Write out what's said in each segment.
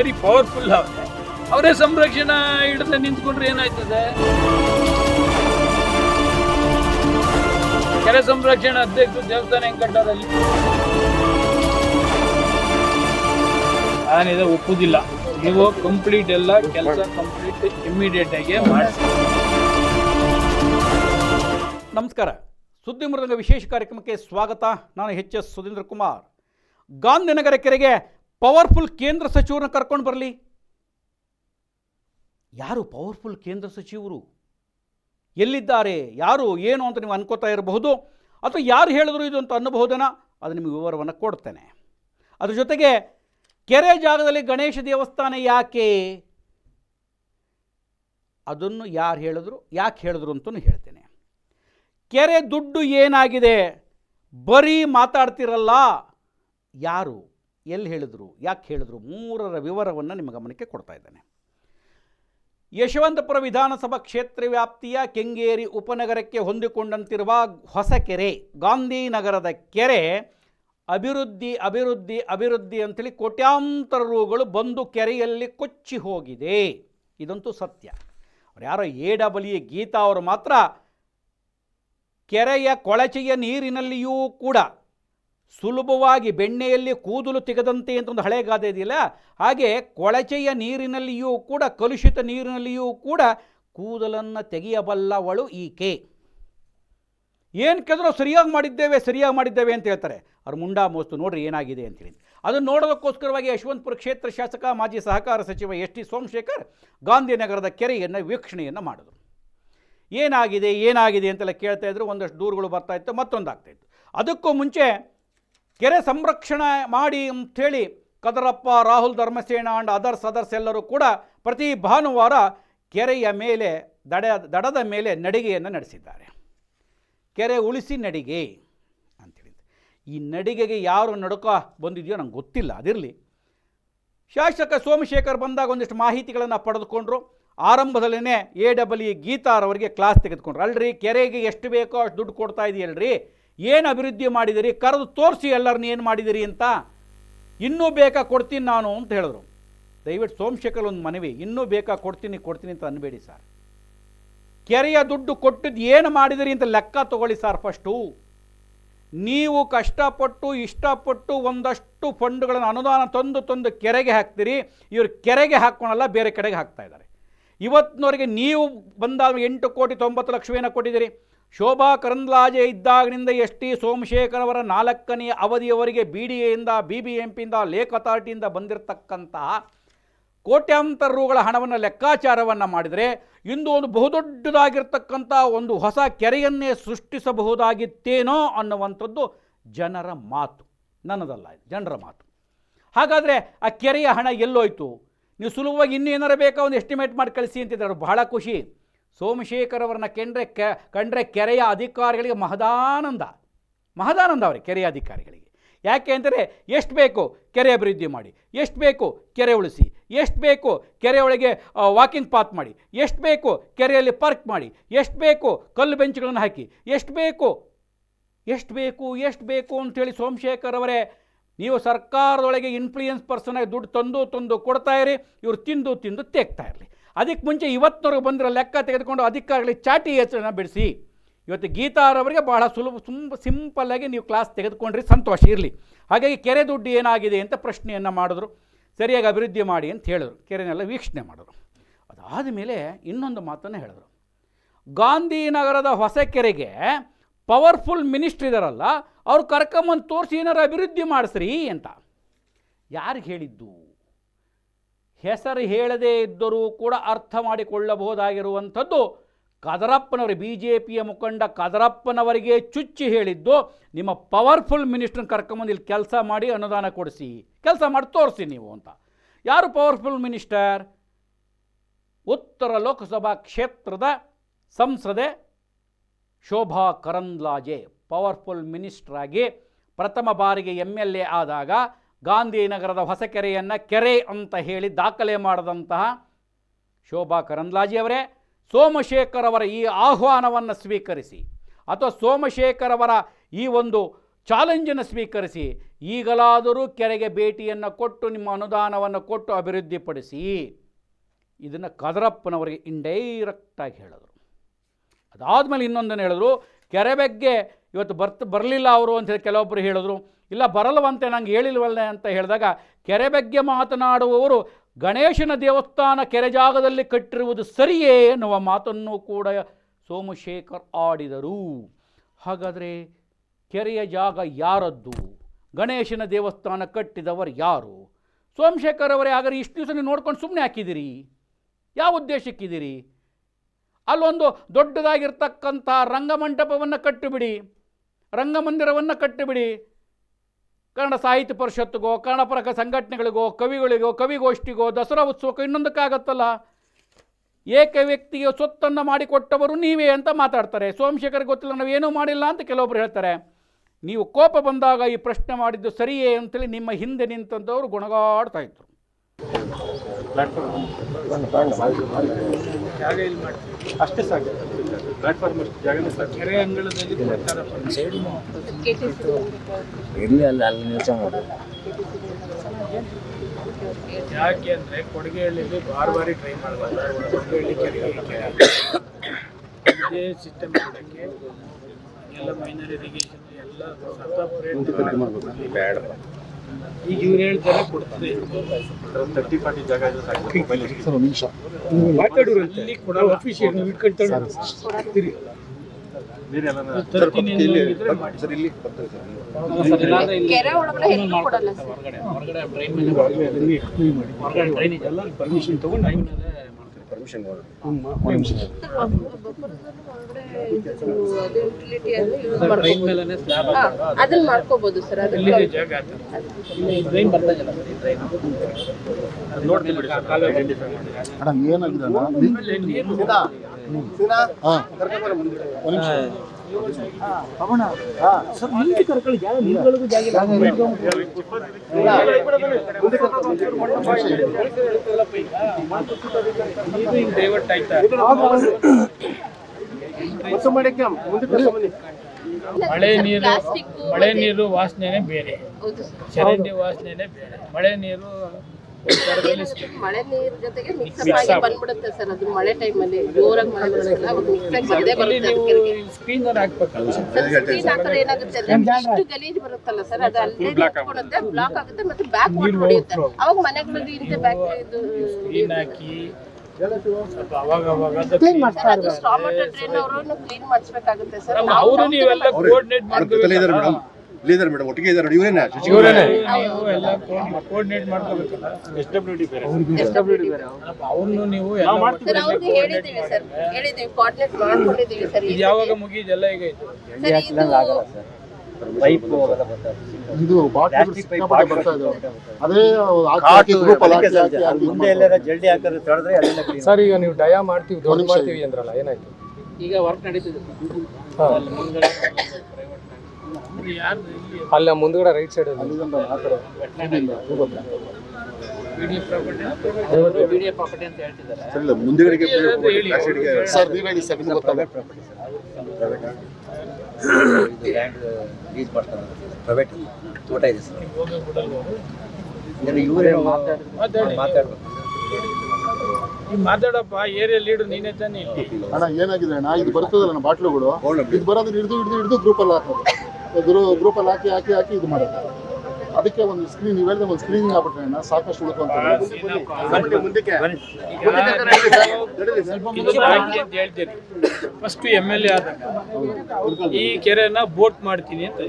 Very powerful ಅವರೇ ಅವರೇ ಸಂರಕ್ಷಣಾ ಹಿಡಿದ ನಿಂತ್ಕೊಂಡ್ರೆ ಏನಾಯ್ತದೆ? ಕೆರೆ ಸಂರಕ್ಷಣಾ ಅಧ್ಯಕ್ಷರು ದೇವಸ್ಥಾನ ಹೆಂಗ್ ಕಟ್ಟಾರಲ್ಲಿ ನಾನಿದೆ, ಒಪ್ಪುದಿಲ್ಲ. ನೀವು ಕಂಪ್ಲೀಟ್ ಎಲ್ಲ ಕೆಲಸ ಕಂಪ್ಲೀಟ್ ಇಮಿಡಿಯೇಟ್ ಆಗಿ ಮಾಡಿಸಿ ನಮಸ್ಕಾರ. ಸುದ್ದಿ ಮೃದಂಗ ವಿಶೇಷ ಕಾರ್ಯಕ್ರಮಕ್ಕೆ ಸ್ವಾಗತ. ನಾನು ಎಚ್ ಎಸ್ ಸುಧೀಂದ್ರ ಕುಮಾರ್. ಗಾಂಧಿನಗರ ಕೆರೆಗೆ ಪವರ್ಫುಲ್ ಕೇಂದ್ರ ಸಚಿವರನ್ನ ಕರ್ಕೊಂಡು ಬರಲಿ. ಯಾರು ಪವರ್ಫುಲ್ ಕೇಂದ್ರ ಸಚಿವರು? ಎಲ್ಲಿದ್ದಾರೆ? ಯಾರು? ಏನು ಅಂತ ನೀವು ಅನ್ಕೋತಾ ಇರಬಹುದು. ಅಥವಾ ಯಾರು ಹೇಳಿದ್ರು ಇದು ಅಂತ ಅನ್ನಬಹುದನ? ಅದು ನಿಮಗೆ ವಿವರವನ್ನು ಕೊಡ್ತೇನೆ. ಅದ್ರ ಜೊತೆಗೆ ಕೆರೆ ಜಾಗದಲ್ಲಿ ಗಣೇಶ ದೇವಸ್ಥಾನ ಯಾಕೆ? ಅದನ್ನು ಯಾರು ಹೇಳಿದ್ರು? ಯಾಕೆ ಹೇಳಿದ್ರು ಅಂತಲೂ ಹೇಳ್ತೇನೆ. ಕೆರೆ ದುಡ್ಡು ಏನಾಗಿದೆ? ಬರೀ ಮಾತಾಡ್ತಿರಲ್ಲ. ಯಾರು? ಎಲ್ಲಿ ಹೇಳಿದ್ರು, ಯಾಕೆ ಹೇಳಿದ್ರು, ಮೂರರ ವಿವರವನ್ನು ನಿಮ್ಮ ಗಮನಕ್ಕೆ ಕೊಡ್ತಾ ಇದ್ದೇನೆ. ಯಶವಂತಪುರ ವಿಧಾನಸಭಾ ಕ್ಷೇತ್ರ ವ್ಯಾಪ್ತಿಯ ಕೆಂಗೇರಿ ಉಪನಗರಕ್ಕೆ ಹೊಂದಿಕೊಂಡಂತಿರುವ ಹೊಸಕೆರೆ ಗಾಂಧಿನಗರದ ಕೆರೆ, ಅಭಿವೃದ್ಧಿ ಅಭಿವೃದ್ಧಿ ಅಭಿವೃದ್ಧಿ ಅಂತೇಳಿ ಕೋಟ್ಯಾಂತರ ರೂಗಳು ಬಂದು ಕೆರೆಯಲ್ಲಿ ಕೊಚ್ಚಿ ಹೋಗಿದೆ. ಇದಂತೂ ಸತ್ಯ. ಅವ್ರು ಯಾರೋ ಎ ಡಬ್ಲ್ಯೂ ಗೀತಾ ಅವರು ಮಾತ್ರ ಕೆರೆಯ ಕೊಳಚೆಯ ನೀರಿನಲ್ಲಿಯೂ ಕೂಡ ಸುಲಭವಾಗಿ ಬೆಣ್ಣೆಯಲ್ಲಿ ಕೂದಲು ತೆಗೆದಂತೆ ಅಂತ ಒಂದು ಹಳೆ ಗಾದೆ ಇದೆಯಲ್ಲ? ಹಾಗೆ ಕೊಳಚೆಯ ನೀರಿನಲ್ಲಿಯೂ ಕೂಡ, ಕಲುಷಿತ ನೀರಿನಲ್ಲಿಯೂ ಕೂಡ ಕೂದಲನ್ನು ತೆಗೆಯಬಲ್ಲವಳು ಈಕೆ. ಏನು ಕೇಳಿದ್ರು ಸರಿಯಾಗಿ ಮಾಡಿದ್ದೇವೆ ಸರಿಯಾಗಿ ಮಾಡಿದ್ದೇವೆ ಅಂತ ಹೇಳ್ತಾರೆ. ಅವ್ರು ಮುಂಡಾ ಮೋಸ್ತು ನೋಡ್ರಿ ಏನಾಗಿದೆ ಅಂತೇಳಿ ಅದನ್ನು ನೋಡೋದಕ್ಕೋಸ್ಕರವಾಗಿ ಯಶವಂತಪುರ ಕ್ಷೇತ್ರ ಶಾಸಕ, ಮಾಜಿ ಸಹಕಾರ ಸಚಿವ ಎಸ್ ಟಿ ಸೋಮಶೇಖರ್ ಗಾಂಧಿನಗರದ ಕೆರೆಯನ್ನು ವೀಕ್ಷಣೆಯನ್ನು ಮಾಡಿದರು. ಏನಾಗಿದೆ ಏನಾಗಿದೆ ಅಂತೆಲ್ಲ ಕೇಳ್ತಾ ಇದ್ರು, ಒಂದಷ್ಟು ದೂರುಗಳು ಬರ್ತಾ ಇತ್ತು ಮತ್ತೊಂದು ಆಗ್ತಾಯಿತ್ತು ಅದಕ್ಕೂ ಮುಂಚೆ ಕೆರೆ ಸಂರಕ್ಷಣೆ ಮಾಡಿ ಅಂಥೇಳಿ Kadarappa, Rahul Dharmasena and others others ಎಲ್ಲರೂ ಕೂಡ ಪ್ರತಿ ಭಾನುವಾರ ಕೆರೆಯ ಮೇಲೆ ದಡ, ದಡದ ಮೇಲೆ ನಡಿಗೆಯನ್ನು ನಡೆಸಿದ್ದಾರೆ. ಕೆರೆ ಉಳಿಸಿ ನಡಿಗೆ ಅಂತೇಳಿ ಈ ನಡಿಗೆಗೆ ಯಾರು ನಡುಕ ಬಂದಿದೆಯೋ ನಂಗೆ ಗೊತ್ತಿಲ್ಲ, ಅದಿರಲಿ. ಶಾಸಕ ಸೋಮಶೇಖರ್ ಬಂದಾಗ ಒಂದಿಷ್ಟು ಮಾಹಿತಿಗಳನ್ನು ಪಡೆದುಕೊಂಡ್ರು. ಆರಂಭದಲ್ಲೇ ಎ ಡಬ್ಲ್ಯೂ ಗೀತಾರವರಿಗೆ ಕ್ಲಾಸ್ ತೆಗೆದುಕೊಂಡ್ರು. ಅಲ್ರಿ, ಕೆರೆಗೆ ಎಷ್ಟು ಬೇಕೋ ಅಷ್ಟು ದುಡ್ಡು ಕೊಡ್ತಾ ಇದೆಯಲ್ರಿ. ಏನು ಅಭಿವೃದ್ಧಿ ಮಾಡಿದಿರಿ? ಕರೆದು ತೋರಿಸಿ ಎಲ್ಲರನ್ನ ಏನು ಮಾಡಿದಿರಿ ಅಂತ ಇನ್ನೂ ಬೇಕಾ ಕೊಡ್ತೀನಿ ನಾನು ಅಂತ ಹೇಳಿದ್ರು. ದಯವಿಟ್ಟು ಸೋಮಶೇಖರ್ ಒಂದು ಮನವಿ, ಇನ್ನೂ ಬೇಕಾ ಕೊಡ್ತೀನಿ ಕೊಡ್ತೀನಿ ಅಂತ ಅನ್ಬೇಡಿ ಸರ್. ಕೆರೆಯ ದುಡ್ಡು ಕೊಟ್ಟಿದ್ದು ಏನು ಮಾಡಿದಿರಿ ಅಂತ ಲೆಕ್ಕ ತಗೊಳ್ಳಿ ಸರ್ ಫಸ್ಟು ನೀವು ಕಷ್ಟಪಟ್ಟು, ಇಷ್ಟಪಟ್ಟು ಒಂದಷ್ಟು ಫಂಡ್ಗಳನ್ನು ಅನುದಾನ ತಂದು ತಂದು ಕೆರೆಗೆ ಹಾಕ್ತೀರಿ, ಇವರು ಕೆರೆಗೆ ಹಾಕ್ಕೊಳಲ್ಲ ಬೇರೆ ಕಡೆಗೆ ಹಾಕ್ತಾ ಇದ್ದಾರೆ. ಇವತ್ತಿನವರೆಗೆ ನೀವು ಬಂದಾಗ ಎಂಟು ಕೋಟಿ, ತೊಂಬತ್ತು ಲಕ್ಷವೇನ ಕೊಟ್ಟಿದ್ದೀರಿ. ಶೋಭಾ ಕರಂದ್ಲಾಜೆ ಇದ್ದಾಗಿನಿಂದ ಎಸ್ ಟಿ ಸೋಮಶೇಖರ್ ಅವರ ನಾಲ್ಕನೇ ಅವಧಿಯವರೆಗೆ ಬಿ ಡಿ ಎಯಿಂದ, ಬಿ ಬಿ ಎಂ ಪಿಯಿಂದ ಲೇಕ್ ಅಥಾರಿಟಿಯಿಂದ ಬಂದಿರತಕ್ಕಂತಹ ಕೋಟ್ಯಾಂತರ ರೂಗಳ ಹಣವನ್ನು ಲೆಕ್ಕಾಚಾರವನ್ನು ಮಾಡಿದರೆ ಇಂದು ಒಂದು ಬಹುದೊಡ್ಡದಾಗಿರ್ತಕ್ಕಂಥ ಒಂದು ಹೊಸ ಕೆರೆಯನ್ನೇ ಸೃಷ್ಟಿಸಬಹುದಾಗಿತ್ತೇನೋ ಅನ್ನುವಂಥದ್ದು ಜನರ ಮಾತು, ನನ್ನದಲ್ಲ, ಜನರ ಮಾತು. ಹಾಗಾದರೆ ಆ ಕೆರೆಯ ಹಣ ಎಲ್ಲೋಯ್ತು? ನೀವು ಸುಲಭವಾಗಿ ಇನ್ನೂ ಏನಾರು ಬೇಕಾ ಒಂದು ಎಸ್ಟಿಮೇಟ್ ಮಾಡಿ ಕಳಿಸಿ ಅಂತಿದ್ದಾರೆ ಬಹಳ ಖುಷಿ. ಸೋಮಶೇಖರ್ ಕೆಂಡ್ರೆ ಕೆ, ಕಂಡ್ರೆ ಕೆರೆಯ ಅಧಿಕಾರಿಗಳಿಗೆ ಮಹದಾನಂದ ಮಹದಾನಂದ ಅವರೇ, ಕೆರೆಯ ಅಧಿಕಾರಿಗಳಿಗೆ. ಯಾಕೆ ಅಂದರೆ ಎಷ್ಟು ಬೇಕು ಕೆರೆ ಅಭಿವೃದ್ಧಿ ಮಾಡಿ, ಎಷ್ಟು ಬೇಕು ಕೆರೆ ಉಳಿಸಿ, ಎಷ್ಟು ಬೇಕು ಕೆರೆಯೊಳಗೆ ವಾಕಿಂಗ್ ಪಾತ್ ಮಾಡಿ, ಎಷ್ಟು ಬೇಕು ಕೆರೆಯಲ್ಲಿ ಪಾರ್ಕ್ ಮಾಡಿ, ಎಷ್ಟು ಬೇಕು ಕಲ್ಲು ಬೆಂಚ್ಗಳನ್ನು ಹಾಕಿ, ಎಷ್ಟು ಬೇಕು ಎಷ್ಟು ಬೇಕು ಎಷ್ಟು ಬೇಕು ಅಂಥೇಳಿ ಸೋಮಶೇಖರ್ ಅವರೇ, ನೀವು ಸರ್ಕಾರದೊಳಗೆ ಇನ್ಫ್ಲೂಯೆನ್ಸ್ ಪರ್ಸನಾಗಿ ದುಡ್ಡು ತಂದು ತಂದು ಕೊಡ್ತಾ ಇರಿ, ಇವರು ತಿಂದು ತಿಂದು ತೇಗ್ತಾ ಇರಲಿ. ಅದಕ್ಕೆ ಮುಂಚೆ ಇವತ್ತಿನವ್ರಿಗೆ ಬಂದಿರೋ ಲೆಕ್ಕ ತೆಗೆದುಕೊಂಡು ಅಧಿಕಾರಿಗಳಿಗೆ ಚಾಟಿ ಹೆಸರನ್ನು ಬಿಡಿಸಿ. ಇವತ್ತು ಗೀತಾರವರಿಗೆ ಬಹಳ ಸುಲಭ, ತುಂಬ ಸಿಂಪಲ್ಲಾಗಿ ನೀವು ಕ್ಲಾಸ್ ತೆಗೆದುಕೊಂಡ್ರಿ, ಸಂತೋಷ ಇರಲಿ. ಹಾಗಾಗಿ ಕೆರೆ ದುಡ್ಡು ಏನಾಗಿದೆ ಅಂತ ಪ್ರಶ್ನೆಯನ್ನು ಮಾಡಿದ್ರು. ಸರಿಯಾಗಿ ಅಭಿವೃದ್ಧಿ ಮಾಡಿ ಅಂತ ಹೇಳಿದ್ರು. ಕೆರೆನೆಲ್ಲ ವೀಕ್ಷಣೆ ಮಾಡಿದ್ರು. ಅದಾದ ಮೇಲೆ ಇನ್ನೊಂದು ಮಾತನ್ನು ಹೇಳಿದ್ರು. ಗಾಂಧಿನಗರದ ಹೊಸ ಕೆರೆಗೆ ಪವರ್ಫುಲ್ ಮಿನಿಸ್ಟ್ರ್ ಇದಾರಲ್ಲ, ಅವ್ರು ಕರ್ಕೊಂಬಂದು ತೋರಿಸಿ ಏನಾರು ಅಭಿವೃದ್ಧಿ ಮಾಡಿಸ್ರಿ ಅಂತ. ಯಾರಿಗೆ ಹೇಳಿದ್ದು? ಹೆಸರು ಹೇಳದೇ ಇದ್ದರೂ ಕೂಡ ಅರ್ಥ ಮಾಡಿಕೊಳ್ಳಬಹುದಾಗಿರುವಂಥದ್ದು. ಕದರಪ್ಪನವರು ಬಿ ಜೆ ಪಿಯ ಮುಖಂಡ ಕದರಪ್ಪನವರಿಗೆ ಚುಚ್ಚಿ ಹೇಳಿದ್ದು, ನಿಮ್ಮ ಪವರ್ಫುಲ್ ಮಿನಿಸ್ಟ್ರನ್ನ ಕರ್ಕೊಂಬಂದು ಇಲ್ಲಿ ಕೆಲಸ ಮಾಡಿ ಅನುದಾನ ಕೊಡಿಸಿ. ಕೆಲಸ ಮಾಡಿ ತೋರಿಸಿ ನೀವು ಅಂತ. ಯಾರು ಪವರ್ಫುಲ್ ಮಿನಿಸ್ಟರ್? ಉತ್ತರ ಲೋಕಸಭಾ ಕ್ಷೇತ್ರದ ಸಂಸದೆ ಶೋಭಾ ಕರಂದ್ಲಾಜೆ, ಪವರ್ಫುಲ್ ಮಿನಿಸ್ಟ್ರಾಗಿ ಪ್ರಥಮ ಬಾರಿಗೆ ಎಂ ಎಲ್ ಎ ಆದಾಗ ಗಾಂಧಿನಗರದ ಹೊಸಕೆರೆಯನ್ನು ಕೆರೆ ಅಂತ ಹೇಳಿ ದಾಖಲೆ ಮಾಡಿದಂತಹ ಶೋಭಾ ಕರಂದ್ಲಾಜಿ ಅವರೇ, ಸೋಮಶೇಖರ್ ಅವರ ಈ ಆಹ್ವಾನವನ್ನು ಸ್ವೀಕರಿಸಿ, ಅಥವಾ ಸೋಮಶೇಖರ್ ಅವರ ಈ ಒಂದು ಚಾಲೆಂಜನ್ನು ಸ್ವೀಕರಿಸಿ, ಈಗಲಾದರೂ ಕೆರೆಗೆ ಭೇಟಿಯನ್ನು ಕೊಟ್ಟು, ನಿಮ್ಮ ಅನುದಾನವನ್ನು ಕೊಟ್ಟು ಅಭಿವೃದ್ಧಿಪಡಿಸಿ. ಇದನ್ನು ಕದರಪ್ಪನವರಿಗೆ ಇಂಡೈರೆಕ್ಟಾಗಿ ಹೇಳಿದರು. ಅದಾದಮೇಲೆ ಇನ್ನೊಂದನ್ನು ಹೇಳಿದ್ರು, ಕೆರೆ ಬಗ್ಗೆ ಇವತ್ತು ಬರ್ತ, ಬರಲಿಲ್ಲ ಅವರು ಅಂತ ಕೆಲವೊಬ್ಬರು ಹೇಳಿದ್ರು. ಇಲ್ಲ ಬರಲ್ವಂತೆ ನಂಗೆ ಹೇಳಿಲ್ವಲ್ಲ ಅಂತ ಹೇಳಿದಾಗ ಕೆರೆ ಬಗ್ಗೆ ಮಾತನಾಡುವವರು ಗಣೇಶನ ದೇವಸ್ಥಾನ ಕೆರೆ ಜಾಗದಲ್ಲಿ ಕಟ್ಟಿರುವುದು ಸರಿಯೇ ಎನ್ನುವ ಮಾತನ್ನು ಕೂಡ ಸೋಮಶೇಖರ್ ಆಡಿದರು. ಹಾಗಾದರೆ ಕೆರೆಯ ಜಾಗ ಯಾರದ್ದು? ಗಣೇಶನ ದೇವಸ್ಥಾನ ಕಟ್ಟಿದವರು ಯಾರು? ಸೋಮಶೇಖರ್ ಅವರೇ, ಹಾಗಾದ್ರೆ ಇಷ್ಟು ದಿವಸ ನೀವು ನೋಡ್ಕೊಂಡು ಸುಮ್ಮನೆ ಹಾಕಿದ್ದೀರಿ? ಯಾವ ಉದ್ದೇಶಕ್ಕಿದ್ದೀರಿ? ಅಲ್ಲೊಂದು ದೊಡ್ಡದಾಗಿರ್ತಕ್ಕಂಥ ರಂಗಮಂಟಪವನ್ನು ಕಟ್ಟಿಬಿಡಿ, ರಂಗಮಂದಿರವನ್ನು ಕಟ್ಟಿಬಿಡಿ. ಕನ್ನಡ ಸಾಹಿತ್ಯ ಪರಿಷತ್ತುಗೋ, ಕನ್ನಡ ಪರಕ ಸಂಘಟನೆಗಳಿಗೋ, ಕವಿಗಳಿಗೋ, ಕವಿಗೋಷ್ಠಿಗೋ ದಸರಾ ಉತ್ಸವಕ್ಕೋ ಇನ್ನೊಂದಕ್ಕಾಗತ್ತಲ್ಲ? ಏಕ ವ್ಯಕ್ತಿಗೆ ಸ್ವತ್ತನ್ನು ಮಾಡಿಕೊಟ್ಟವರು ನೀವೇ ಅಂತ ಮಾತಾಡ್ತಾರೆ. ಸೋಮಶೇಖರ್ ಗೊತ್ತಿಲ್ಲ, ನಾವು ಏನೂ ಮಾಡಿಲ್ಲ ಅಂತ ಕೆಲವೊಬ್ರು ಹೇಳ್ತಾರೆ. ನೀವು ಕೋಪ ಬಂದಾಗ ಈ ಪ್ರಶ್ನೆ ಮಾಡಿದ್ದು ಸರಿಯೇ ಅಂತೇಳಿ ನಿಮ್ಮ ಹಿಂದೆ ನಿಂತಂಥವ್ರು ಗುಣಗಾಡ್ತಾ ಇದ್ರು. ಜಾಗ ಅಷ್ಟೇ ಸಾಕು ಪ್ಲಾಟ್ಫಾರ್ಮ್ ಕೆರೆ ಅಂಗಳದಲ್ಲಿ ಇರಲಿ ಅಲ್ಲಿ ಯಾಕೆ ಅಂದ್ರೆ ಕೊಡಗೆಹಳ್ಳಿಲಿ ಬಾರ್ ಬಾರಿ ಟ್ರೈ ಮಾಡಬಾರ್ದು ಕೆರೆ ಇದೇ ಸಿಸ್ಟಮ್ ಎಲ್ಲ ಮೈನರ್ ಇರಿಗೇಷನ್ ಎಲ್ಲ ಸಪರೇಟ್ ಈಗ ಇವ್ರು ಹೇಳ್ತಾರೆ ಕೊಡ್ತದೆ ತರ್ಟಿ ಫಾರ್ಟಿ ಜಾಗ ಇಲ್ಲಿ ಕೊಡೋ ಅಫಿಷಿಯಲ್ ನೀವು ಇಟ್ಕೊಳ್ತಾರೆ ಸರ್ ಹೊರಗಡೆ ಹೊರಗಡೆ ಟ್ರೈನ್ ಮೇಲೆ ಹೊರಗಡೆ ಟ್ರೈನ್ ಎಲ್ಲ ಪರ್ಮಿಷನ್ ತಗೊಂಡು ಟ್ರೈನ್ ಮಾಡ್ಕೋಬಹುದು ಅದನ್ನ ಸರ್ ಏನಾಗಿದೆ ಡೈವರ್ಟ್ ಆಯ್ತಾ? ಮಳೆ ನೀರು ಪ್ಲಾಸ್ಟಿಕ್ ಮಳೆ ನೀರು ವಾಸನೆನೇ ಬೇರೆ. ಹೌದು ಸರ್. ಚರಂಡಿ ವಾಸನೆನೇ ಬೇರೆ. ಮಳೆ ನೀರು. ಮಳೆ ನೀರ್ ಜೊತೆಗೆ ಮಿಕ್ಸ್ ಆಗಿ ಬಂದ್ಬಿಡುತ್ತೆ ಸರ್. ಅದು ಮಳೆ ಟೈಮಲ್ಲಿ ಜೋರಾಗಿ ಮಳೆ ಬರೋದಿಲ್ಲ ಅವಾಗ ಮಿಕ್ಸ್ ಆಗಿ ಬಂದೇ ಅಲ್ಲಿ ಬರುತ್ತೆ ನೀವು ಅದಕ್ಕೆ. ಸ್ಕ್ರೀನ್ ಹಾಕ್ಬೇಕಲ್ಲ ಹಾಕಿದ್ರೆ ಏನಾಗುತ್ತೆ ಅಂದ್ರೆ ಇಷ್ಟು ಗಲೀಜ್ ಬರುತ್ತಲ್ಲ ಸರ್ ಅದು ಅಲ್ಲೇ ಬ್ಲಾಕ್ ಆಗುತ್ತೆ. ಮತ್ತೆ ಬ್ಯಾಕ್ ವಾಟರ್ ಹೊಡೆಯುತ್ತೆ ಅವಾಗ ಮನೆಗಳಲ್ಲಿ ಇಂತೆ ಬ್ಯಾಕ್ ಇದು ಕ್ಲೀನ್ ಮಾಡಿಸ್ಬೇಕಾಗುತ್ತೆ ಸರ್. ನಾವು ಅವರು ನೀವೆಲ್ಲ ಕೋಆರ್ಡಿನೇಟ್ ಇದ್ದಾರೆ ಮೇಡಮ್ ಒಟ್ಟಿಗೆ ಇದ್ದಾರೆ ಮೇಡಮ್ ಒಟ್ಟಿಗೆ ಇದ್ದಾರೆ ಇವರೇನೆ. ನೀವು ಎಲ್ಲ ಕೋಆರ್ಡಿನೇಟ್ ಮಾಡ್ಕೋಬೇಕಲ್ಲ. ಎಸ್ ಡಬ್ಲ್ಯೂ ಡಿ ಬೇರೆ. ಅವ್ರನ್ನು ನೀವು ಎಲ್ಲ ಸರ್ ಅವ್ರಿಗೆ ಹೇಳಿದ್ದೀವಿ ಸರ್. ಹೇಳಿದ್ದೀವಿ ಕೋಆರ್ಡಿನೇಟ್ ಮಾಡ್ಕೊಂಡಿದ್ದೀವಿ ಸರ್ ಇದು ಯಾವಾಗ ಮುಗಿದೆಲ್ಲ ಈಗ ಇದು ಸರ್ ಇದು ಅದೇ ಜಲ್ದಿ ಹಾಕಿದ್ರೆ ತಡೆದ್ರೆ ಅಲ್ಲಿಂದ ಸರ್ ಈಗ ನೀವು ಡಯಾ ಮಾಡ್ತೀವಿ ಮಾಡ್ತೀವಿ ಅಂದ್ರಲ್ಲ ಏನಾಯ್ತು? ಈಗ ವರ್ಕ್ ನಡೀತಿದೆ. ಅಲ್ಲಿ ಮುಂದ್ಗಡೆ ರೈಟ್ ಸೈಡ್ ಪ್ರೈವೇಟ್ ತೋಟ ಇದೆ ಸರ್ ಹೋಗಿ ಬಿಡಲ್ಲ ಅವರು. ಇವರೇ ಮಾತಾಡ್ಬೇಕು? ಈಗ ಮಾತಾಡಪ್ಪ ಏರಿಯಾ ಲೀಡರ್ ನೀನೇ ತಾನೇ ಇಲ್ಲಿ. ಅಣ್ಣ ಏನಾಗಿದೆ ಅಣ್ಣ? ಇದು ಬರ್ತದಲ್ಲ ಬಾಟ್ಲುಗಳು? ಇದು ಬರೋದು ಹಿಡಿದು ಹಿಡಿದು ಹಿಡಿದು ಗ್ರೂಪ್ ಅಲ್ಲಿ ಹಾಕೋದು ಗ್ರೂಪ್ ಅಲ್ಲಿ ಹಾಕಿ ಹಾಕಿ ಹಾಕಿ ಇದು ಮಾಡೋದು ಅದಕ್ಕೆ ಒಂದು ಸ್ಕ್ರೀನ್ ನೀವು ಹೇಳಿದ್ರೆ ಒಂದು ಸ್ಕ್ರೀನಿಂಗ್ ಆಗ್ಬಿಟ್ರೆ ಅಣ್ಣ ಸಾಕಷ್ಟು ಉಳ್ಕೊಂತ ಫಸ್ಟ್ ಎಂ ಎಲ್ ಎ ಆದಾಗ. ಈ ಕೆರೆನ ಬೋಟ್ ಮಾಡ್ತೀನಿ ಅಂತ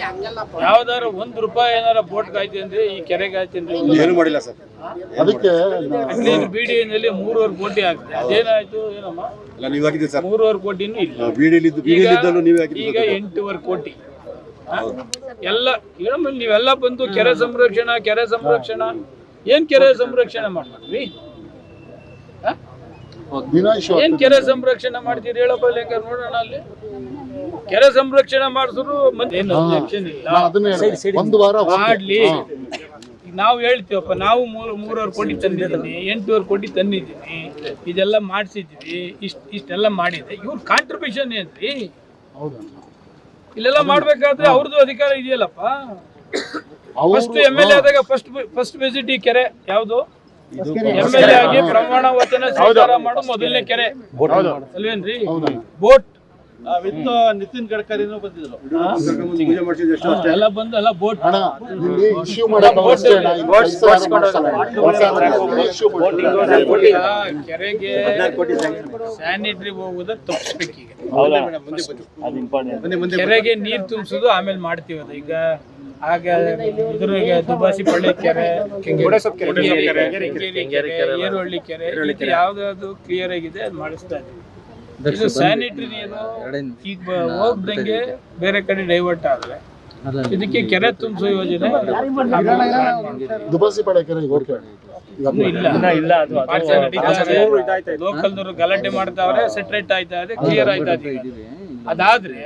ಯಾವ್ದಾದ್ರು ಯಾವ್ದಾರ ಒಂದ್ ರೂಪಾಯಿ ಏನಾರ ಬೋಟ್ ಗಾಯ್ತಿ ಅಂದ್ರೆ ಈ ಕೆರೆಗೆ ಆಯ್ತೀನಿ ಏನು ಮಾಡಿಲ್ಲ ಸರ್. ಅದಕ್ಕೆ ಅಟ್ಲೀಸ್ಟ್ ಬಿ ಡಿ ಮೂರುವರೆ ಕೋಟಿ ಆಗ್ತದೆ ಅದೇನಾಯ್ತು ಏನಮ್ಮ? ಮೂರುವರೆ ಕೋಟಿನೂ ಇಲ್ಲ. ಈಗ ಎಂಟುವರೆ ಕೋಟಿ? ಎಲ್ಲ ಏನಮ್ಮ ನೀವೆಲ್ಲ ಬಂದು ಕೆರೆ ಸಂರಕ್ಷಣಾ ಕೆರೆ ಸಂರಕ್ಷಣಾ? ಏನ್ ಕೆರೆ ಸಂರಕ್ಷಣೆ ಇಶ್ಯೂ ಏನ್ ಕೆರೆ ಸಂರಕ್ಷಣೆ ಮಾಡ್ತೀರಿ? ಹೇಳಪ್ಪ ಲೆಕ್ಕ ನೋಡೋಣ ಅಲ್ಲಿ. ಕೆರೆ ಸಂರಕ್ಷಣೆ ಮಾಡಿದ್ರು ಮಂದಿ ಏನು objection ಇಲ್ಲ. ನಾನು ಅದನ್ನೇ ಹೇಳಿದೆ. ಒಂದು ವಾರ ಮಾಡ್ಲಿ. ನಾವು ಹೇಳ್ತೀವಪ್ಪ ನಾವು ಮೂರು ಮೂರುವರೆ ಕೋಟಿ ತಂದಿದ್ದೀನಿ ಎಂಟೂವರೆ ಕೋಟಿ ತಂದಿದ್ದೀನಿ ಇದೆಲ್ಲ ಮಾಡಿಸಿದ್ವಿ ಇಷ್ಟ ಇಷ್ಟೆಲ್ಲ ಮಾಡಿದೆ. ಇವ್ರ ಕಾಂಟ್ರಿಬ್ಯೂಷನ್ ಏನ್ರಿ? ಹೌದಾ ಇಲ್ಲೆಲ್ಲ ಮಾಡ್ಬೇಕಾದ್ರೆ ಅವ್ರದ್ದು ಅಧಿಕಾರ ಇದೆಯಲ್ಲಪ್ಪ? ಫಸ್ಟ್ ಎಂ ಎಲ್ ಎ ಆದಾಗ ಫಸ್ಟ್ ಫಸ್ಟ್ ವಿಸಿಟ್ ಈ ಕೆರೆ ಯಾವುದು? ಎಂ ಎಲ್ ಎ ಆಗಿ ಪ್ರಮಾಣ ವಚನ ಸ್ವೀಕಾರ ಮಾಡೋ ಮೊದಲನೇ ಕೆರೆ. ಅಲ್ವೇನ್ರಿ? ಬೋಟ್ ನಿತಿನ್ ಗಡ್ಕರಿನೂ ಬಂದಿದ್ರು ಎಲ್ಲ ಬಂದು ಎಲ್ಲ ಬೋಟ್. ಕೆರೆಗೆ ಸ್ಯಾನಿಟರಿ ಹೋಗೋದ ತಪ್ಪಿಸ್ಬೇಕು ಈಗ. ಮುಂದೆ ಮುಂದೆ ಕೆರೆಗೆ ನೀರ್ ತುಂಬಿಸೋದು ಆಮೇಲೆ ಮಾಡ್ತೀವಿ ಅದು. ಈಗ ಆಗ ಇದ್ರಿಗೆ ದುಬಾಸಿ ಪಳ್ಳಿ ಕೆರೆ ಏರುಹಳ್ಳಿ ಕೆರೆ. ಯಾವ್ದಾದ್ರು ಕ್ಲಿಯರ್ ಆಗಿದೆ ಅದು ಮಾಡಿಸ್ತಾ ಇದ್ದೀವಿ. ಇದು ಸ್ಯಾನಿಟರಿ ನೀರು ಈಗ ಹೋಗ್ದಂಗೆ ಬೇರೆ ಕಡೆ ಡೈವರ್ಟ್ ಆದ್ರೆ. ಇದಕ್ಕೆ ಕೆರೆ ತುಂಬಿಸೋ ಯೋಜನೆ ದುಬಾಸಿ ಕೆರೆ ಇಲ್ಲ. ಲೋಕಲ್ದವರು ಗಲಾಟೆ ಮಾಡ್ತಾವ್ರೆ ಸೆಟ್ರೇಟ್ ಆಯ್ತಾ ಇದೆ ಕ್ಲಿಯರ್ ಆಯ್ತಾ ಇದೆ. ಅದಾದ್ರೆ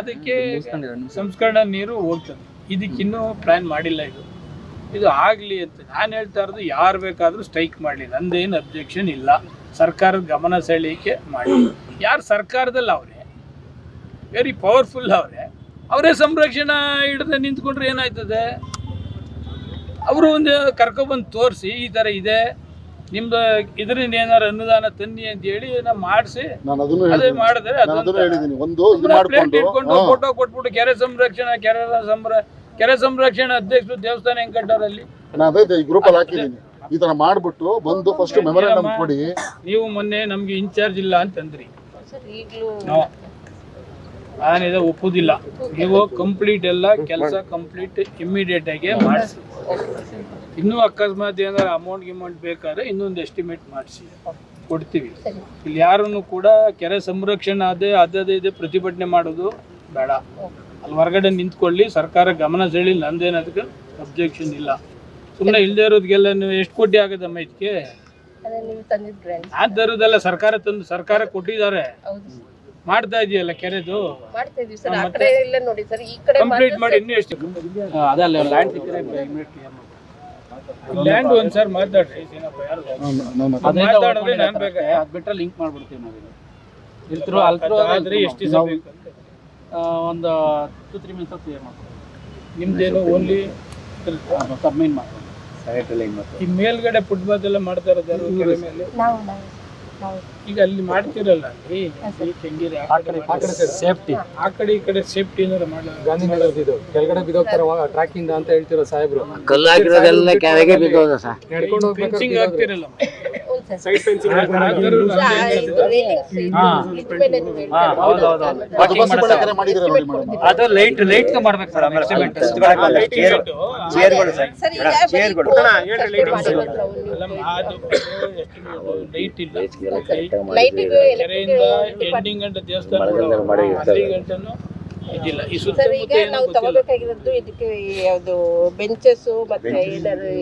ಅದಕ್ಕೆ ಸಂಸ್ಕರಣ ನೀರು ಹೋಗ್ತದೆ. ಇದಕ್ಕಿನ್ನೂ ಪ್ಲಾನ್ ಮಾಡಿಲ್ಲ ಇದು. ಇದು ಆಗ್ಲಿ ಅಂತ ನಾನು ಹೇಳ್ತಾ ಇರೋದು ಯಾರು ಬೇಕಾದ್ರೂ ಸ್ಟ್ರೈಕ್ ಮಾಡಲಿ. ನಂದೇನು ಅಬ್ಜೆಕ್ಷನ್ ಇಲ್ಲ. ಸರ್ಕಾರದ ಗಮನ ಸೆಳೀಕೆ ಮಾಡಿ. ಯಾರು ಸರ್ಕಾರದಲ್ಲಿ ಅವರೇ? ವೆರಿ ಪವರ್ಫುಲ್ ಅವರೇ. ಅವರೇ ಸಂರಕ್ಷಣಾ ಹಿಡಿದು ನಿಂತ್ಕೊಂಡ್ರೆ ಏನಾಯ್ತದೆ? ಅವರು ಒಂದು ಕರ್ಕೊಬಂದು ತೋರಿಸಿ ಈ ಥರ ಇದೆ. ನಿಮ್ದು ಇದರಿಂದ ಏನಾರು ಅನುದಾನ ತನ್ನಿ ಅಂತ ಹೇಳಿ ಮಾಡಿಸಿ ಅದೇ ಮಾಡಿದ್ರೆ ಫೋಟೋ ಕೊಟ್ಬಿಟ್ಟು ಕೆರೆ ಸಂರಕ್ಷಣಾ ಕೆರೆ ಸಂರ ಕೆರೆ ಸಂರಕ್ಷಣಾ ಅಧ್ಯಕ್ಷರು ದೇವಸ್ಥಾನ ಹೆಂಗ್ ಕಟ್ಟಾರಲ್ಲಿ ಈ ತರ ಮಾಡ್ಬಿಟ್ಟು ಬಂದು ಫಸ್ಟ್ ಮೆಮೊರಾಂಡಮ್ ಕೊಡಿ. ನೀವು ಮೊನ್ನೆ ನಮ್ಗೆ ಇನ್ಚಾರ್ಜ್ ಇಲ್ಲ ಅಂತಂದ್ರಿ. ನಾನಿದೆ ಒಪ್ಪುದಿಲ್ಲ. ನೀವು ಕಂಪ್ಲೀಟ್ ಎಲ್ಲ ಕೆಲಸ ಕಂಪ್ಲೀಟ್ ಇಮ್ಮಿಡಿಯೇಟ್ ಆಗಿ ಮಾಡಿಸಿ. ಇನ್ನೂ ಅಕಸ್ಮಾತ್ ಏನಾದ್ರು ಅಮೌಂಟ್ ಗಿಮೌಂಟ್ ಬೇಕಾದ್ರೆ ಇನ್ನೊಂದು ಎಸ್ಟಿಮೇಟ್ ಮಾಡಿಸಿ. ಕೊಡ್ತೀವಿ. ಇಲ್ಲಿ ಯಾರನ್ನು ಕೂಡ ಕೆರೆ ಸಂರಕ್ಷಣೆ ಅದೇ ಅದೇ ಇದೆ ಪ್ರತಿಭಟನೆ ಮಾಡೋದು ಬೇಡ. ಅಲ್ಲಿ ಹೊರಗಡೆ ನಿಂತ್ಕೊಳ್ಳಿ ಸರ್ಕಾರ ಗಮನ ಸೆಳಿ ನಂದೇನದಕ್ಕೆ? ಅಬ್ಜೆಕ್ಷನ್ ಇಲ್ಲ. ಸುಮ್ಮನೆ ಇಲ್ಲದೆ ಇರೋದಕ್ಕೆಲ್ಲ ನೀವು ಎಷ್ಟು ಕೋಟಿ ಆಗದಮ್ಮ ಇದಕ್ಕೆ? ಅದೇ ನೀವು ತಂದಿದ್ ಗ್ರ್ಯಾಂಡ್ ನಾನ್ ತರೋದಲ್ಲ ಸರ್ಕಾರ ತಂದು ಸರ್ಕಾರ ಕೊಟ್ಟಿದ್ದಾರೆ. ಹೌದು. ಮಾಡ್ತಾ ಇದೆಯಲ್ಲ ಕೆರೆದು? ಮಾಡ್ತಾ ಇದೀವಿ ಸರ್ ಆ ಕಡೆ ಎಲ್ಲ ನೋಡಿ ಸರ್ ಈ ಕಡೆ ಕಂಪ್ಲೀಟ್ ಮಾಡಿ ಇನ್ನೂ ಎಷ್ಟು? ಲ್ಯಾಂಡ್ ಒಂದ್ ಸರ್ ಮಾತಾಡ್ರಿ ಏನಪ್ಪ ಯಾರು? ನಾನು ಮಾತಾಡಿದ್ರೆ ನಾನ್ ಬೇಕಾ ಅದ್ ಬಿಟ್ರೆ ಲಿಂಕ್ ಮಾಡ್ಬಿಡ್ತೀವಿ ನಾವು ಇಲ್ತ್ರು ಅಲ್ತ್ರು ಆದ್ರೆ ಎಷ್ಟು ದಿವಸ ಬೇಕು ಅಂತ. ಒಂದು ಟು ತ್ರೀ ಮಿನಿಟ್ಸ್ ಕ್ಲಿಯರ್ ಮಾಡ್ತೀವಿ. ನಿಮ್ದೇನು ಓನ್ಲಿ ಸಬ್ಮಿಟ್ ಮಾಡ್ತೀವಿ. ಈ ಮೇಲ್ಗಡೆ ಫುಟ್ಬಾಲ್ ಎಲ್ಲ ಮಾಡ್ತಾ ಇರೋದಾರು ಕೆರೆ ಮೇಲೆ? ನಾವು ನಾವು ನಾವು. ಈಗ ಅಲ್ಲಿ ಮಾಡ್ತಿರಲ್ಲ ಅಲ್ಲಿ? ಈ ಕೆಂಗೇರಿ ಆ ಕಡೆ ಸೇಫ್ಟಿ ಆ ಕಡೆ ಈ ಕಡೆ ಸೇಫ್ಟಿ ಏನಾರ ಮಾಡಲ್ಲ ಗಾಂಧಿನಗರದ ಇದು. ಕೆಳಗಡೆ ಬಿದ್ದೋಗ್ತಾರ ಟ್ರ್ಯಾಕಿಂಗ್ ಅಂತ ಹೇಳ್ತಿರೋ ಸಾಹೇಬ್ರು. ಕಲ್ಲಾಗಿರೋದೆಲ್ಲ ಕೆಳಗೆ ಬಿದ್ದೋದ ಸರ್ ನಡ್ಕೊಂಡು ಹೋಗ್ಬೇಕು ಆಗ್ತಿರಲ್ಲ ಸೈಡ್ ಫೆನ್ಸಿಂಗ್ ಅದು ಲೈಟ್ ಲೈಟ್ ಮಾಡ್ಬೇಕು ಸರ್ ಆಮೇಲೆ ಈಗ ಚೇರ್ಗಳು ಚೇರ್ಗಳು ಲೈಟ್ ಇಲ್ಲ. ಎಂಡಿಂಗ್ ಗಂಟೆ ದೇವಸ್ಥಾನ ಇದಿಲ್ಲ. ಈ ಸರ್ ಈಗ ಸುತ್ತಮುತ್ತ ನಾವು ತಗೋಬೇಕಾಗಿರೋದು ಇದಕ್ಕೆ ಯಾವುದು ಬೆಂಚಸ್ ಮತ್ತೆ ಏನಾದ್ರು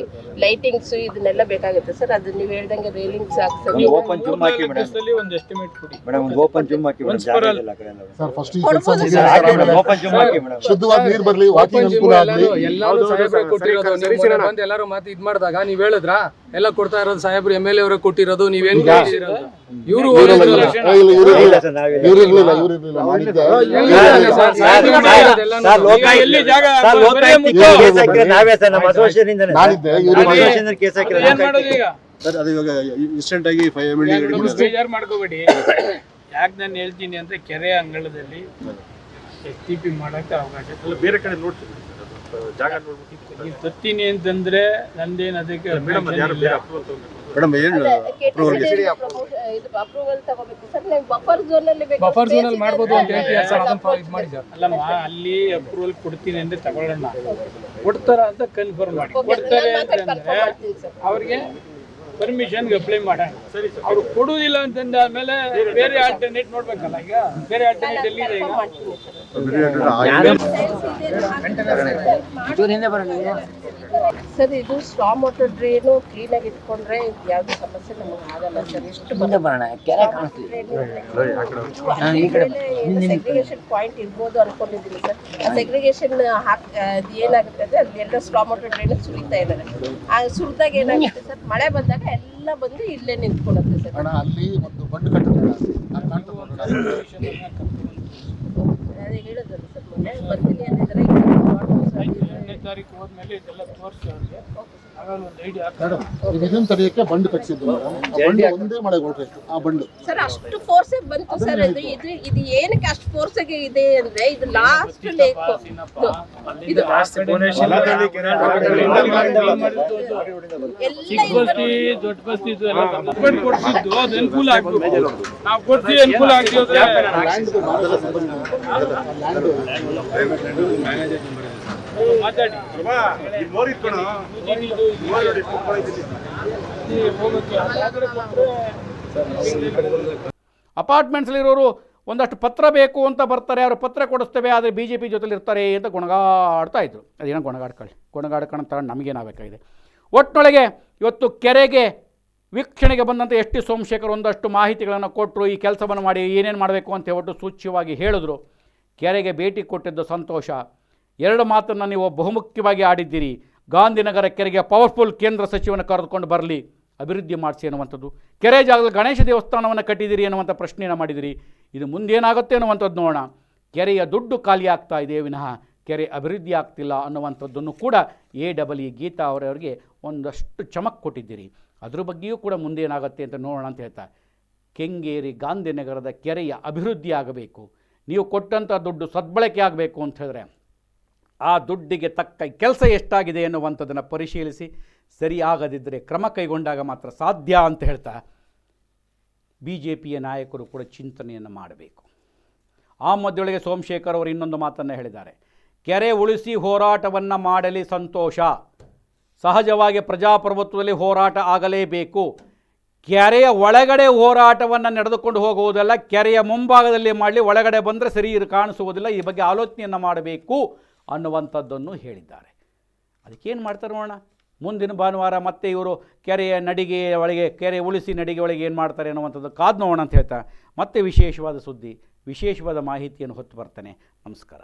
ಲೈಟಿಂಗ್ಸ್ ಇದನ್ನೆಲ್ಲ ಬೇಕಾಗುತ್ತೆ ಸರ್. ಅದು ನೀವು ಹೇಳ್ದಂಗೆ ರೇಲಿಂಗ್ಸ್ ಹಾಕ್ಸೋದು. ಓಪನ್ ಜೂಮ್ ಹಾಕಿ ಮೇಡಮ್. ಒಂದು ಎಸ್ಟಿಮೇಟ್ ಕೊಡಿ. ಮೇಡಮ್ ಒಂದು ಓಪನ್ ಜಿಮ್ ಹಾಕಿ ಮೇಡಮ್ ಜಾಗ ಇಲ್ಲ ಆ ಕಡೆ ಎಲ್ಲ. ಸರ್ ಫಸ್ಟ್ ಈ ಕೊಡ್ಬೋದು ಕೆಲಸ ಹಾಕಿ ಮೇಡಮ್ ಓಪನ್ ಜಿಮ್ ಹಾಕಿ ಮೇಡಮ್ ಶುದ್ಧವಾದ ನೀರು ಬರ್ಲಿ ವಾಕಿಂಗ್ ಅನುಕೂಲ ಆಗಲಿ. ಎಲ್ಲರೂ ಸಾಹೇಬ್ರೆ ಕೊಟ್ಟಿರೋದು. ನೀವು ಬಂದು ಎಲ್ಲರೂ ಮಾತು ಇದ್ ಮಾಡಿದಾಗ ನೀವ್ ಹೇಳಿದ್ರ? ಎಲ್ಲ ಕೊಡ್ತಾ ಇರೋದು ಸಾಹೇಬ್ರು ಎಂ ಎಲ್ ಎ ಅವ್ರಿಗೆ ಕೊಟ್ಟಿರೋದು ನೀವೇನ್ ಇವರು ಇನ್ಸ್ಟೆಂಟ್ ಆಗಿ ಬೇಜಾರು ಮಾಡ್ಕೋಬೇಡಿ. ಯಾಕೆ ನಾನು ಹೇಳ್ತೀನಿ ಅಂದ್ರೆ ಕೆರೆ ಅಂಗಳದಲ್ಲಿ ಎಸ್ ಟಿ ಪಿ ಮಾಡಕ್ಕೆ ಅವಕಾಶ ಬೇರೆ ಕಡೆ ನೋಡ್ತೀವಿ ಜಾಗ ಈಗ ಅಂತಂದ್ರೆ ನಂದೇನು ಅದಕ್ಕೆ objection ಇಲ್ಲ. ಮೇಡಮ್ ಏನು ಅಪ್ರೂವಲ್ ತಗೋಬೇಕು. ಸರ್ ನೀವು ಬಫರ್ ಝೋನ್ ಅಲ್ಲಿ ಬೇಕು. ಬಫರ್ ಝೋನ್ ಅಲ್ಲಿ ಮಾಡ್ಬೋದು ಅಂತ ಹೇಳ್ತೀರಾ ಸರ್? ಅದನ್ನ ಇದು ಮಾಡಿ ಸರ್. ಅಲ್ಲಮ್ಮ ಅಲ್ಲಿ ಅಪ್ರೂವಲ್ ಕೊಡ್ತೀನಿ ಅಂದ್ರೆ ತಗೊಳ್ಳೋಣ. ಕೊಡ್ತಾರ ಅಂತ ಕನ್ಫರ್ಮ್ ಮಾಡಿ. ಕೊಡ್ತಾರೆ ಅಂತಂದ್ರೆ ಮಾಡ್ತೀನಿ ಸರ್. ಅವ್ರಿಗೆ ಪರ್ಮಿಷನ್ಗೆ ಅಪ್ಲೈ ಮಾಡೋಣ ಅವ್ರು ಕೊಡುವುದಿಲ್ಲ ಅಂತಂದ ಮೇಲೆ ಬೇರೆ ಆಲ್ಟರ್ನೇಟ್ ನೋಡ್ಬೇಕಲ್ಲ ಈಗ? ಬೇರೆ ಆಲ್ಟರ್ನೇಟ್ ಎಲ್ಲಿ ಇದೆ ಈಗ? ಸರ್ ಇದು ಸ್ಟಾಮ್ ಮೋಟರ್ ಡ್ರೈನು ಕ್ಲೀನ್ ಆಗಿ ಇಟ್ಕೊಂಡ್ರೆ ಯಾವ್ದು ಸಮಸ್ಯೆ ನಮಗೆ ಆಗಲ್ಲ ಸರ್. ಎಷ್ಟು ಮುಂದೆ ಬರೋಣ ಕೆರೆ ಕಾಣಿಸ್ತಿದೆ. ಈ ಕಡೆ ಸೆಗ್ರಿಗೇಷನ್ ಪಾಯಿಂಟ್ ಇರ್ಬೋದು ಅನ್ಕೊಂಡಿದ್ದೀನಿ ಸರ್. ಆ ಸೆಗ್ರಿಗೇಷನ್ ಹಾಕ್ ಅದು ಏನಾಗುತ್ತೆ ಅಂದ್ರೆ ಅಲ್ಲಿ ಎಲ್ಲ ಸ್ಟಾಮ್ ಮೋಟರ್ ಡ್ರೈನ್ ಸುರಿತಾ ಇದ್ದಾರೆ. ಆ ಸುರಿದಾಗ ಏನಾಗುತ್ತೆ ಸರ್? ಮಳೆ ಬಂದಾಗ ಎಲ್ಲ ಬಂದು ಇಲ್ಲೇ ನಿಂತ್ಕೊಳ್ಳುತ್ತೆ ಸರ್. ಅಣ್ಣ ಅಲ್ಲಿ ಒಂದು ಬಂಡು ಕಟ್ಟಿದ್ದಾರೆ. ಅದೇ ಹೇಳಿದ್ರಲ್ಲ ಸರ್ ಮೊನ್ನೆ. ಬರ್ತೀನಿ ಅನ್ನಿದ್ರೆ ತಾರೀಕು ಹೋದ್ಮೇಲೆ ಇದೆಲ್ಲ ತೋರಿಸಿ ಅವ್ರಿಗೆ. ಮೇಡಮ್ ಈಗ ಇದನ್ನ ತಡೆಯಕ್ಕೆ ಬಂಡು ಕಟ್ಸಿದ್ದು ಮೇಡಮ್ ಆ ಬಂಡು ಒಂದೇ ಮಳೆ ಆ ಬಂಡು ಸರ್ ಅಷ್ಟು ಫೋರ್ಸ್ ಬಂತು ಸರ್ ಇದು ಇದು ಇದು ಏನಕ್ಕೆ ಅಷ್ಟು ಫೋರ್ಸ್ ಇದೆ ಅಂದ್ರೆ ಇದು ಲಾಸ್ಟ್ ಲೇಕ್ ಇದು ಎಲ್ಲ ಚಿಕ್ಕ ಬಸ್ತಿ ದೊಡ್ಡ ಬಸ್ತಿ ಇದು ಎಲ್ಲ ಗವರ್ಮೆಂಟ್ ಕೊಡ್ಸಿದ್ದು ಅದು ಅನುಕೂಲ ಆಗ್ಬೇಕು ನಾವು ಅನುಕೂಲ ಆಗ್ತಿದ್ರೆ ಮಾತಾಡಿ. ಅಪಾರ್ಟ್ಮೆಂಟ್ಸಲ್ಲಿರೋರು ಒಂದಷ್ಟು ಪತ್ರ ಬೇಕು ಅಂತ ಬರ್ತಾರೆ ಅವರು ಪತ್ರ ಕೊಡಿಸ್ತೇವೆ ಆದರೆ ಬಿ ಜೆ ಪಿ ಜೊತೆಲಿ ಇರ್ತಾರೆ ಅಂತ ಗುಣಗಾಡ್ತಾ ಇದ್ರು. ಅದೇನೋ ಗುಣಗಾಡ್ಕೊಳ್ಳಿ. ಗುಣಗಾಡ್ಕೊಂಡು ನಮಗೇನಾಗಬೇಕಾಗಿದೆ. ಒಟ್ಟಿನೊಳಗೆ ಇವತ್ತು ಕೆರೆಗೆ ವೀಕ್ಷಣೆಗೆ ಬಂದಂಥ ಎಸ್ ಟಿ ಸೋಮಶೇಖರ್ ಒಂದಷ್ಟು ಮಾಹಿತಿಗಳನ್ನು ಕೊಟ್ಟರು ಈ ಕೆಲಸವನ್ನು ಮಾಡಿ ಏನೇನು ಮಾಡಬೇಕು ಅಂತ ಹೇಳ್ಬಿಟ್ಟು ಸೂಚ್ಯವಾಗಿ ಹೇಳಿದ್ರು. ಕೆರೆಗೆ ಭೇಟಿ ಕೊಟ್ಟಿದ್ದ ಸಂತೋಷ. ಎರಡು ಮಾತನ್ನು ನೀವು ಬಹುಮುಖ್ಯವಾಗಿ ಆಡಿದ್ದೀರಿ. ಗಾಂಧಿನಗರ ಕೆರೆಗೆ ಪವರ್ಫುಲ್ ಕೇಂದ್ರ ಸಚಿವನ ಕರೆದುಕೊಂಡು ಬರಲಿ. ಅಭಿವೃದ್ಧಿ ಮಾಡಿಸಿ ಅನ್ನುವಂಥದ್ದು. ಕೆರೆ ಜಾಗದಲ್ಲಿ ಗಣೇಶ ದೇವಸ್ಥಾನವನ್ನು ಕಟ್ಟಿದ್ದೀರಿ ಅನ್ನುವಂಥ ಪ್ರಶ್ನೆಯನ್ನು ಮಾಡಿದಿರಿ ಇದು ಮುಂದೇನಾಗುತ್ತೆ ಅನ್ನುವಂಥದ್ದು ನೋಡೋಣ. ಕೆರೆಯ ದುಡ್ಡು ಖಾಲಿ ಆಗ್ತಾ ಇದೆ ವಿನಃ ಕೆರೆ ಅಭಿವೃದ್ಧಿ ಆಗ್ತಿಲ್ಲ ಅನ್ನುವಂಥದ್ದನ್ನು ಕೂಡ ಎ ಡಬಲ್ ಇ ಗೀತಾ ಅವರವರಿಗೆ ಒಂದಷ್ಟು ಚಮಕ್ ಕೊಟ್ಟಿದ್ದೀರಿ. ಅದ್ರ ಬಗ್ಗೆಯೂ ಕೂಡ ಮುಂದೇನಾಗುತ್ತೆ ಅಂತ ನೋಡೋಣ ಅಂತ ಹೇಳ್ತಾ. ಕೆಂಗೇರಿ ಗಾಂಧಿನಗರದ ಕೆರೆಯ ಅಭಿವೃದ್ಧಿ ಆಗಬೇಕು. ನೀವು ಕೊಟ್ಟಂಥ ದುಡ್ಡು ಸದ್ಬಳಕೆ ಆಗಬೇಕು ಅಂತ ಹೇಳಿದ್ರೆ ಆ ದುಡ್ಡಿಗೆ ತಕ್ಕ ಕೆಲಸ ಎಷ್ಟಾಗಿದೆ ಎನ್ನುವಂಥದ್ದನ್ನು ಪರಿಶೀಲಿಸಿ ಸರಿಯಾಗದಿದ್ದರೆ ಕ್ರಮ ಕೈಗೊಂಡಾಗ ಮಾತ್ರ ಸಾಧ್ಯ ಅಂತ ಹೇಳ್ತಾ ಬಿ ಜೆ ಪಿಯ ನಾಯಕರು ಕೂಡ ಚಿಂತನೆಯನ್ನು ಮಾಡಬೇಕು. ಆ ಮಧ್ಯೊಳಗೆ ಸೋಮಶೇಖರ್ ಅವರು ಇನ್ನೊಂದು ಮಾತನ್ನು ಹೇಳಿದ್ದಾರೆ. ಕೆರೆ ಉಳಿಸಿ ಹೋರಾಟವನ್ನು ಮಾಡಲಿ ಸಂತೋಷ. ಸಹಜವಾಗಿ ಪ್ರಜಾಪ್ರಭುತ್ವದಲ್ಲಿ ಹೋರಾಟ ಆಗಲೇಬೇಕು. ಕೆರೆಯ ಒಳಗಡೆ ಹೋರಾಟವನ್ನು ನಡೆದುಕೊಂಡು ಹೋಗುವುದಲ್ಲ, ಕೆರೆಯ ಮುಂಭಾಗದಲ್ಲಿ ಮಾಡಲಿ, ಒಳಗಡೆ ಬಂದರೆ ಸರಿ ಕಾಣಿಸುವುದಿಲ್ಲ. ಈ ಬಗ್ಗೆ ಆಲೋಚನೆಯನ್ನು ಮಾಡಬೇಕು. ಅನ್ನುವಂಥದ್ದನ್ನು ಹೇಳಿದ್ದಾರೆ. ಅದಕ್ಕೇನು ಮಾಡ್ತಾರೆ ನೋಡೋಣ ಮುಂದಿನ ಭಾನುವಾರ ಮತ್ತೆ ಇವರು ಕೆರೆಯ ನಡಿಗೆ ಒಳಗೆ, ಕೆರೆ ಉಳಿಸಿ ನಡಿಗೆ ಒಳಗೆ ಏನು ಮಾಡ್ತಾರೆ ಅನ್ನುವಂಥದ್ದು ಕಾದು ನೋಡೋಣ ಅಂತ ಹೇಳ್ತಾ ಮತ್ತೆ ವಿಶೇಷವಾದ ಸುದ್ದಿ, ವಿಶೇಷವಾದ ಮಾಹಿತಿಯನ್ನು ಹೊತ್ತು ಬರ್ತೇನೆ. ನಮಸ್ಕಾರ.